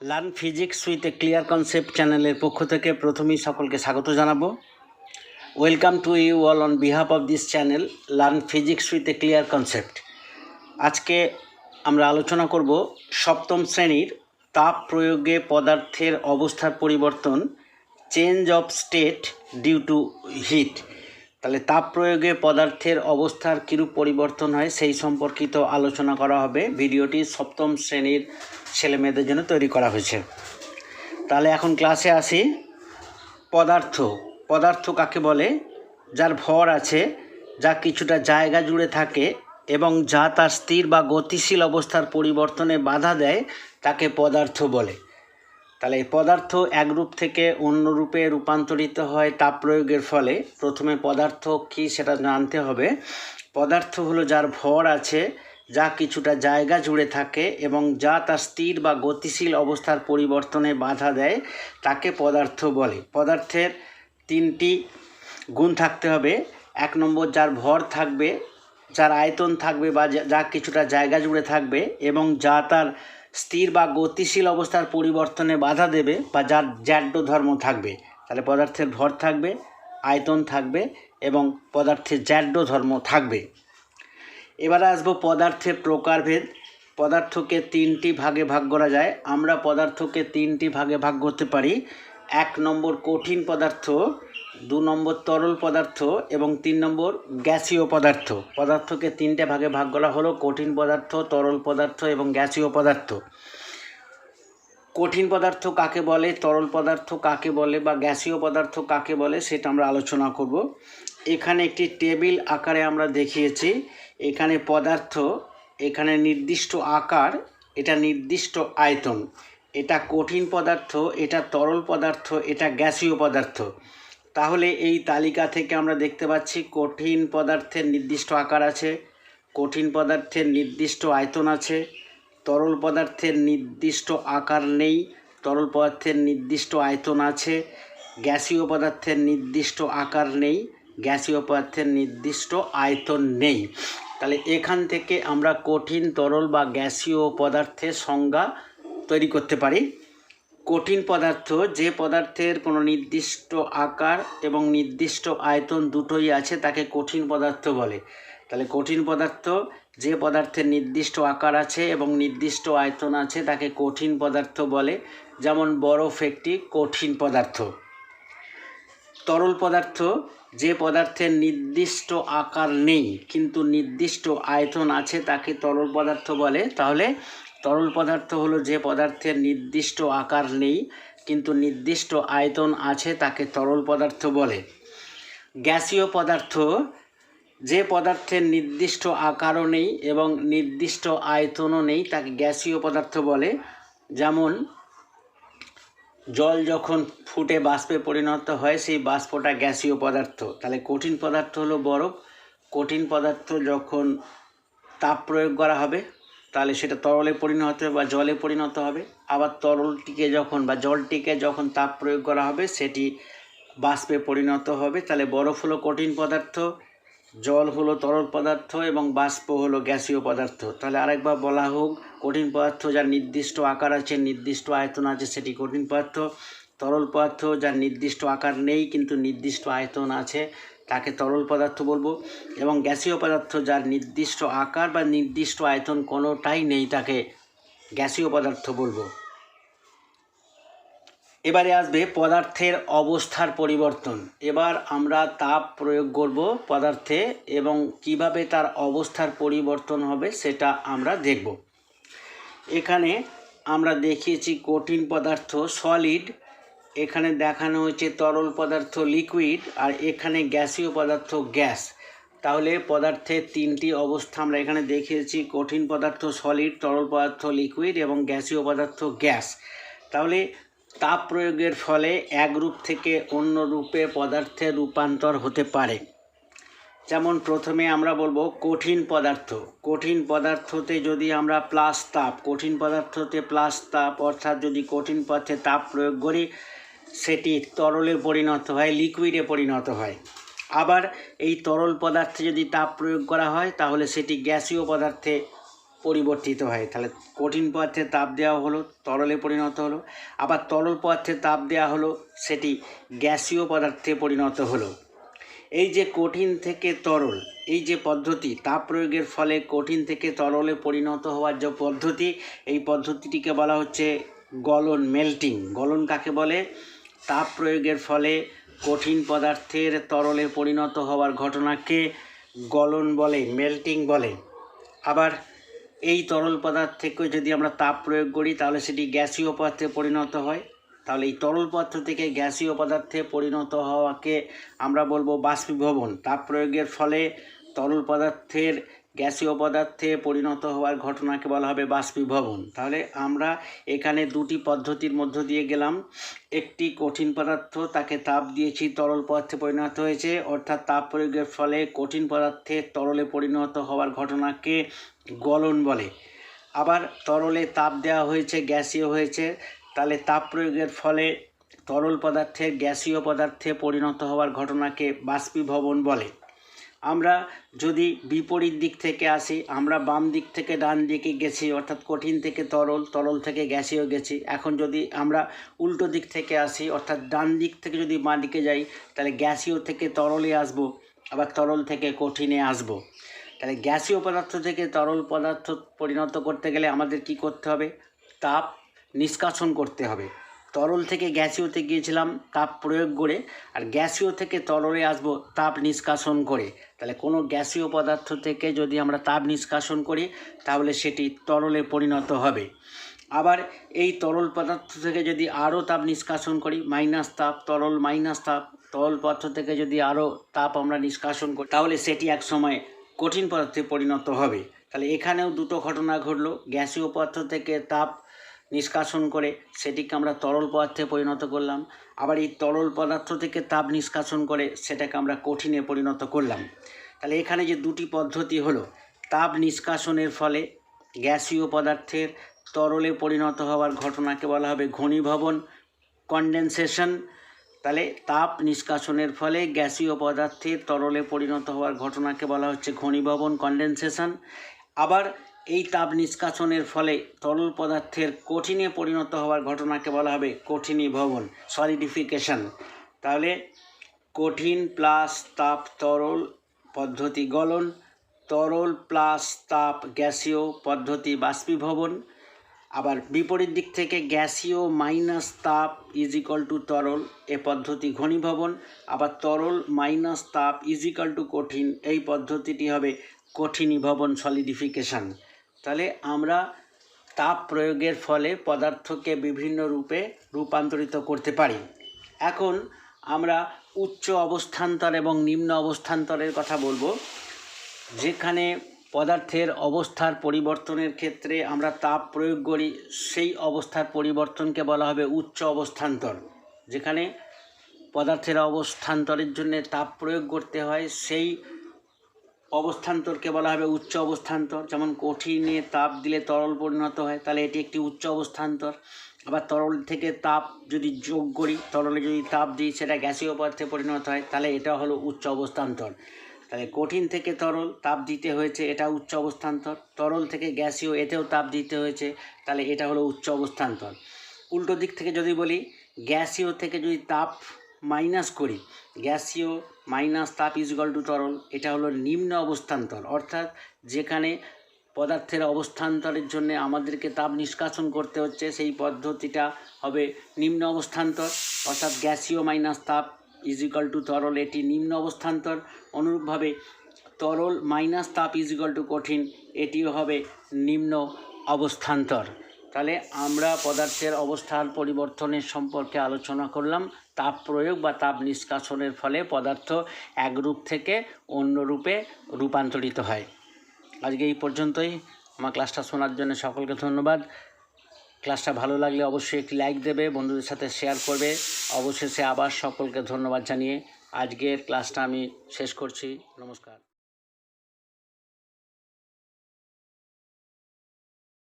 Learn physics with a clear concept চ্যানেলের পক্ষ থেকে প্রথমেই সকলকে স্বাগত জানাব। Welcome to you all on behalf of this channel, learn physics with a clear concept. আজকে আমরা আলোচনা করব সপ্তম শ্রেণির তাপ প্রয়োগে পদার্থের অবস্থার পরিবর্তন change of state due to heat তাহলে তাপ প্রয়োগে পদার্থের অবস্থার কীরূপ পরিবর্তন হয় সেই সম্পর্কিত আলোচনা করা হবে। ভিডিওটি সপ্তম শ্রেণির ছেলেমেয়েদের জন্য তৈরি করা হয়েছে। তাহলে এখন ক্লাসে আসি। পদার্থ পদার্থ কাকে বলে? যার ভর আছে, যা কিছুটা জায়গা জুড়ে থাকে এবং যা তার স্থির বা গতিশীল অবস্থার পরিবর্তনে বাধা দেয়, তাকে পদার্থ বলে। তাহলে এই পদার্থ এক রূপ থেকে অন্য রূপে রূপান্তরিত হয় তাপ প্রয়োগের ফলে। প্রথমে পদার্থ কি সেটা জানতে হবে। পদার্থ হলো যার ভর আছে, যা কিছুটা জায়গা জুড়ে থাকে এবং যা তার স্থির বা গতিশীল অবস্থার পরিবর্তনে বাধা দেয়, তাকে পদার্থ বলে। পদার্থের তিনটি গুণ থাকতে হবে। এক নম্বর, যার ভর থাকবে, যার আয়তন থাকবে বা যা- কিছুটা জায়গা জুড়ে থাকবে এবং যা তার স্থির বা গতিশীল অবস্থার পরিবর্তনে বাধা দেবে বা যার জ্যাড্য ধর্ম থাকবে। তাহলে পদার্থের ভর থাকবে, আয়তন থাকবে এবং পদার্থের জ্যাড্য ধর্ম থাকবে। এবারে আসব পদার্থের প্রকারভেদ। পদার্থকে তিনটি ভাগে ভাগ করা যায়। আমরা পদার্থকে তিনটি ভাগে ভাগ করতে পারি। এক নম্বর কঠিন পদার্থ দু নম্বর তরল পদার্থ এবং তিন নম্বর গ্যাসীয় পদার্থ। পদার্থকে তিনটে ভাগে ভাগ করা হলো, কঠিন পদার্থ, তরল পদার্থ এবং গ্যাসীয় পদার্থ। কঠিন পদার্থ কাকে বলে, তরল পদার্থ কাকে বলে বা গ্যাসীয় পদার্থ কাকে বলে সেটা আমরা আলোচনা করব। এখানে একটি টেবিল আকারে আমরা দেখিয়েছি। এখানে পদার্থ, এখানে নির্দিষ্ট আকার, এটা নির্দিষ্ট আয়তন। এটা কঠিন পদার্থ, এটা তরল পদার্থ, এটা গ্যাসীয় পদার্থ। তাহলে এই তালিকা থেকে আমরা দেখতে পাচ্ছি কঠিন পদার্থের নির্দিষ্ট আকার আছে, কঠিন পদার্থের নির্দিষ্ট আয়তন আছে, তরল পদার্থের নির্দিষ্ট আকার নেই, তরল পদার্থের নির্দিষ্ট আয়তন আছে, গ্যাসীয় পদার্থের নির্দিষ্ট আকার নেই, গ্যাসীয় পদার্থের নির্দিষ্ট আয়তন নেই। তাহলে এখান থেকে আমরা কঠিন, তরল বা গ্যাসীয় পদার্থের সংজ্ঞা তৈরি করতে পারি। কঠিন পদার্থ, যে পদার্থের কোনো নির্দিষ্ট আকার এবং নির্দিষ্ট আয়তন দুটোই আছে, তাকে কঠিন পদার্থ বলে। তাহলে কঠিন পদার্থ, যে পদার্থের নির্দিষ্ট আকার আছে এবং নির্দিষ্ট আয়তন আছে, তাকে কঠিন পদার্থ বলে। যেমন বরফ একটি কঠিন পদার্থ। তরল পদার্থ, যে পদার্থের নির্দিষ্ট আকার নেই, কিন্তু নির্দিষ্ট আয়তন আছে, তাকে তরল পদার্থ বলে। তাহলে তরল পদার্থ হলো যে পদার্থের নির্দিষ্ট আকার নেই, কিন্তু নির্দিষ্ট আয়তন আছে তাকে তরল পদার্থ বলে। গ্যাসীয় পদার্থ, যে পদার্থের নির্দিষ্ট আকারও নেই এবং নির্দিষ্ট আয়তনও নেই, তাকে গ্যাসীয় পদার্থ বলে। যেমন, জল যখন ফুটে বাষ্পে পরিণত হয়, সেই বাষ্পটা গ্যাসীয় পদার্থ। তাহলে কঠিন পদার্থ হলো বরফ। কঠিন পদার্থ যখন তাপ প্রয়োগ করা হবে তাহলে সেটা তরলে পরিণত হবে বা জলে পরিণত হবে। আবার তরলটিকে যখন বা জলটিকে যখন তাপ প্রয়োগ করা হবে, সেটি বাষ্পে পরিণত হবে। তাহলে বরফ হলো কঠিন পদার্থ, জল হলো তরল পদার্থ এবং বাষ্প হলো গ্যাসীয় পদার্থ। তাহলে আরেকবার বলা হোক, কঠিন পদার্থ যার নির্দিষ্ট আকার আছে, নির্দিষ্ট আয়তন আছে, সেটি কঠিন পদার্থ। তরল পদার্থ যার নির্দিষ্ট আকার নেই, কিন্তু নির্দিষ্ট আয়তন আছে তাকে তরল পদার্থ বলব এবং গ্যাসীয় পদার্থ যার নির্দিষ্ট আকার বা নির্দিষ্ট আয়তন কোনোটাই নেই তাকে গ্যাসীয় পদার্থ বলব। এবারে আসবে পদার্থের অবস্থার পরিবর্তন। এবার আমরা তাপ প্রয়োগ করব পদার্থে এবং কীভাবে তার অবস্থার পরিবর্তন হবে সেটা আমরা দেখব। এখানে আমরা দেখিয়েছি কঠিন পদার্থ সলিড এখানে দেখানো হয়েছে তরল পদার্থ লিকুইড আর এখানে গ্যাসীয় পদার্থ গ্যাস। তাহলে পদার্থের তিনটি অবস্থা আমরা এখানে দেখিয়েছি, কঠিন পদার্থ সলিড, তরল পদার্থ লিকুইড এবং গ্যাসীয় পদার্থ গ্যাস। তাহলে তাপ প্রয়োগের ফলে এক রূপ থেকে অন্য রূপে পদার্থের রূপান্তর হতে পারে। যেমন প্রথমে আমরা বলব কঠিন পদার্থ। কঠিন পদার্থতে যদি আমরা প্লাস তাপ, কঠিন পদার্থতে প্লাস তাপ, অর্থাৎ যদি কঠিন পদার্থে তাপ প্রয়োগ করি সেটি তরলে পরিণত হয় লিকুইডে পরিণত হয়। আবার এই তরল পদার্থে যদি তাপ প্রয়োগ করা হয়, তাহলে সেটি গ্যাসীয় পদার্থে পরিবর্তিত হয়। তাহলে কঠিন পদার্থে তাপ দেওয়া হলো, তরলে পরিণত হলো। আবার তরল পদার্থে তাপ দেওয়া হলো, সেটি গ্যাসীয় পদার্থে পরিণত হলো। এই যে কঠিন থেকে তরল, এই যে পদ্ধতি, তাপ প্রয়োগের ফলে কঠিন থেকে তরলে পরিণত হওয়ার যে পদ্ধতি, এই পদ্ধতিটিকে বলা হচ্ছে গলন মেল্টিং। গলন কাকে বলে? তাপ প্রয়োগের ফলে কঠিন পদার্থের তরলে পরিণত হওয়ার ঘটনাকে গলন বলে, মেল্টিং বলে। আবার এই তরল পদার্থকে যদি আমরা তাপ প্রয়োগ করি, তাহলে সেটি গ্যাসীয় পদার্থে পরিণত হয়। তাহলে এই তরল পদার্থ থেকে গ্যাসীয় পদার্থে পরিণত হওয়াকে আমরা বলব বাষ্পীভবন। তাপ প্রয়োগের ফলে তরল পদার্থের গ্যাসীয় পদার্থে পরিণত হওয়ার ঘটনাকে বলা হবে বাষ্পীভবন। তাহলে আমরা এখানে দুটি পদ্ধতির মধ্য দিয়ে গেলাম। একটি কঠিন পদার্থ, তাকে তাপ দিয়েছি, তরল পদার্থে পরিণত হয়েছে, অর্থাৎ তাপ প্রয়োগের ফলে কঠিন পদার্থে তরলে পরিণত হওয়ার ঘটনাকে গলন বলে। আবার তরলে তাপ দেওয়া হয়েছে, গ্যাসীয় হয়েছে, তাহলে তাপ প্রয়োগের ফলে তরল পদার্থের গ্যাসীয় পদার্থে পরিণত হওয়ার ঘটনাকে বাষ্পীভবন বলে। আমরা যদি বিপরীত দিক থেকে আসি, আমরা বাম দিক থেকে ডান দিকে গেছি, অর্থাৎ কঠিন থেকে তরল তরল থেকে গ্যাসীয় গেছি। এখন যদি আমরা উল্টো দিক থেকে আসি, অর্থাৎ ডান দিক থেকে যদি বাঁ দিকে যাই, তাহলে গ্যাসীয় থেকে তরলে আসব, আবার তরল থেকে কঠিনে আসব। তাহলে গ্যাসীয় পদার্থ থেকে তরল পদার্থ পরিণত করতে গেলে আমাদের কি করতে হবে? তাপ নিষ্কাশন করতে হবে। তরল থেকে গ্যাসীয়তে গিয়েছিলাম তাপ প্রয়োগ করে, আর গ্যাসীয় থেকে তরলে আসব তাপ নিষ্কাশন করে। তাহলে কোনো গ্যাসীয় পদার্থ থেকে যদি আমরা তাপ নিষ্কাশন করি, তাহলে সেটি তরলে পরিণত হবে। আবার এই তরল পদার্থ থেকে যদি আরও তাপ নিষ্কাশন করি, মাইনাস তাপ, তরল মাইনাস তাপ, তরল পদার্থ থেকে যদি আরও তাপ আমরা নিষ্কাশন করি, তাহলে সেটি এক সময় কঠিন পদার্থে পরিণত হবে। তাহলে এখানেও দুটো ঘটনা ঘটলো। গ্যাসীয় পদার্থ থেকে তাপ নিষ্কাশন করে সেটিকে আমরা তরল পদার্থে পরিণত করলাম। আবার এই তরল পদার্থ থেকে তাপ নিষ্কাশন করে সেটাকে আমরা কঠিনে পরিণত করলাম। তাহলে এখানে যে দুটি পদ্ধতি হলো, তাপ নিষ্কাশনের ফলে গ্যাসীয় পদার্থের তরলে পরিণত হওয়ার ঘটনাকে বলা হবে ঘনীভবন কন্ডেনসেশন তাহলে তাপ নিষ্কাশনের ফলে গ্যাসীয় পদার্থের তরলে পরিণত হওয়ার ঘটনাকে বলা হচ্ছে ঘনীভবন কন্ডেনসেশন আবার এই তাপ নিষ্কাশনের ফলে তরল পদার্থের কঠিনে পরিণত হওয়ার ঘটনাকে বলা হবে কঠিনী ভবন সলিডিফিকেশন তাহলে কঠিন প্লাস তাপ তরল পদ্ধতি গলন, তরল প্লাস তাপ গ্যাসীয় পদ্ধতি বাষ্পীভবন। আবার বিপরীত দিক থেকে গ্যাসীয় মাইনাস তাপ ইজ ইকাল টু তরল, এ পদ্ধতি ঘনীভবন। আবার তরল মাইনাস তাপ ইজ ইকাল টু কঠিন, এই পদ্ধতিটি হবে কঠিনীভবন সলিডিফিকেশন তাহলে আমরা তাপ প্রয়োগের ফলে পদার্থকে বিভিন্ন রূপে রূপান্তরিত করতে পারি। এখন আমরা উচ্চ অবস্থান্তর এবং নিম্ন অবস্থান্তরের কথা বলব। যেখানে পদার্থের অবস্থার পরিবর্তনের ক্ষেত্রে আমরা তাপ প্রয়োগ করি, সেই অবস্থার পরিবর্তনকে বলা হবে উচ্চ অবস্থান্তর। যেখানে পদার্থের অবস্থান্তরের জন্য তাপ প্রয়োগ করতে হয়, সেই অবস্থান্তরকে বলা হবে উচ্চ অবস্থান্তর। যেমন কঠিনে তাপ দিলে তরল পরিণত হয়, তাহলে এটি একটি উচ্চ অবস্থান্তর। আবার তরল থেকে তাপ যদি যোগ করি, তরলে যদি তাপ দিই, সেটা গ্যাসীয় পদার্থে পরিণত হয়, তাহলে এটা হলো উচ্চ অবস্থান্তর। তাহলে কঠিন থেকে তরল তাপ দিতে হয়েছে, এটা উচ্চ অবস্থান্তর। তরল থেকে গ্যাসীয়, এতেও তাপ দিতে হয়েছে, তাহলে এটা হলো উচ্চ অবস্থান্তর। উল্টো দিক থেকে যদি বলি, গ্যাসীয় থেকে যদি তাপ মাইনাস করি গ্যাসীয় মাইনাস তাপ ইজগল টু তরল, এটা হলো নিম্ন অবস্থান্তর। অর্থাৎ যেখানে পদার্থের অবস্থান্তরের জন্য আমাদেরকে তাপ নিষ্কাশন করতে হচ্ছে, সেই পদ্ধতিটা হবে নিম্ন অবস্থান্তর। অর্থাৎ গ্যাসীয় মাইনাস তাপ ইজিক্যাল টু তরল, এটি নিম্ন অবস্থান্তর। অনুরূপভাবে তরল মাইনাস তাপ ইজিক্যাল টু কঠিন, এটিও হবে নিম্ন অবস্থান্তর। তাহলে আমরা পদার্থের অবস্থান পরিবর্তনের সম্পর্কে আলোচনা করলাম, তাপ প্রয়োগ বা তাপ নিষ্কাশনের ফলে পদার্থ এক রূপ থেকে অন্য রূপে রূপান্তরিত হয়। আজকে এই পর্যন্তই। আমার ক্লাসটা শোনার জন্য সকলকে ধন্যবাদ। ক্লাসটা ভালো লাগলে অবশ্যই একটি লাইক দেবে, বন্ধুদের সাথে শেয়ার করবে। অবশেষে আবার সকলকে ধন্যবাদ জানিয়ে আজকের ক্লাসটা আমি শেষ করছি। নমস্কার।